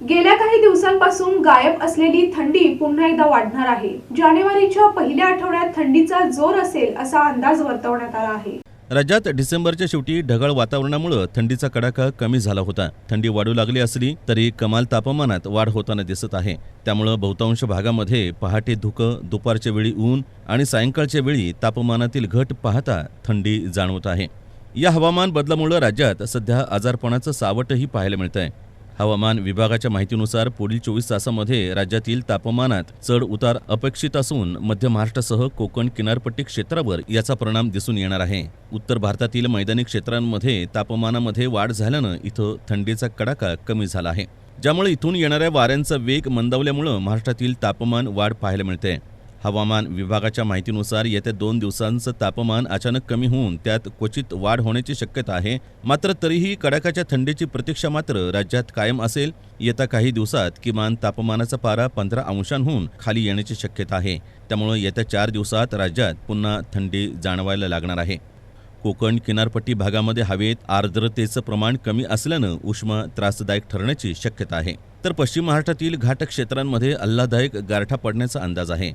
गेल्या काही दिवसांपासून गायब असलेली थंडी पुन्हा एकदा वाढणार आहे. जानेवारीच्या पहिल्या आठवड्यात थंडीचा जोर असेल असा अंदाज वर्तवण्यात आला आहे. राज्यात डिसेंबरच्या शेवटी ढगाळ वातावरणामुळे थंडीचा कडाका कमी झाला होता. थंडी वाढू लागली असली तरी कमाल तापमानात वाढ होताना दिसत आहे. त्यामुळं बहुतांश भागामध्ये पहाटे धुकं दुपारच्या वेळी ऊन आणि सायंकाळच्या वेळी तापमानातील घट पाहता थंडी जाणवत आहे. या हवामान बदलामुळे राज्यात सध्या आजारपणाचं सावटही पाहायला मिळत आहे हवामान विभागाच्या माहितीनुसार पुढील चोवीस तासामध्ये राज्यातील तापमानात चढ उतार अपेक्षित असून मध्य महाराष्ट्रासह कोकण किनारपट्टी क्षेत्रावर याचा परिणाम दिसून येणार आहे. उत्तर भारतातील मैदानी क्षेत्रांमध्ये तापमानामध्ये वाढ झाल्यानं इथं थंडीचा कडाका कमी झाला आहे. ज्यामुळे इथून येणाऱ्या वाऱ्यांचा वेग मंदावल्यामुळं महाराष्ट्रातील तापमान वाढ पाहायला मिळते हवामान विभागाच्या माहितीनुसार येत्या दोन दिवसांचं तापमान अचानक कमी होऊन त्यात क्वचित वाढ होण्याची शक्यता आहे. मात्र तरीही कडाक्याच्या थंडीची प्रतीक्षा मात्र राज्यात कायम असेल. येत्या काही दिवसात किमान तापमानाचा पारा पंधरा अंशांहून खाली येण्याची शक्यता आहे. त्यामुळे येत्या चार दिवसात राज्यात पुन्हा थंडी जाणवायला लागणार आहे. कोकण किनारपट्टी भागामध्ये हवेत आर्द्रतेचं प्रमाण कमी असल्यानं उष्मा त्रासदायक ठरण्याची शक्यता आहे. तर पश्चिम महाराष्ट्रातील घाट क्षेत्रांमध्ये आल्हादायक गारठा पडण्याचा अंदाज आहे.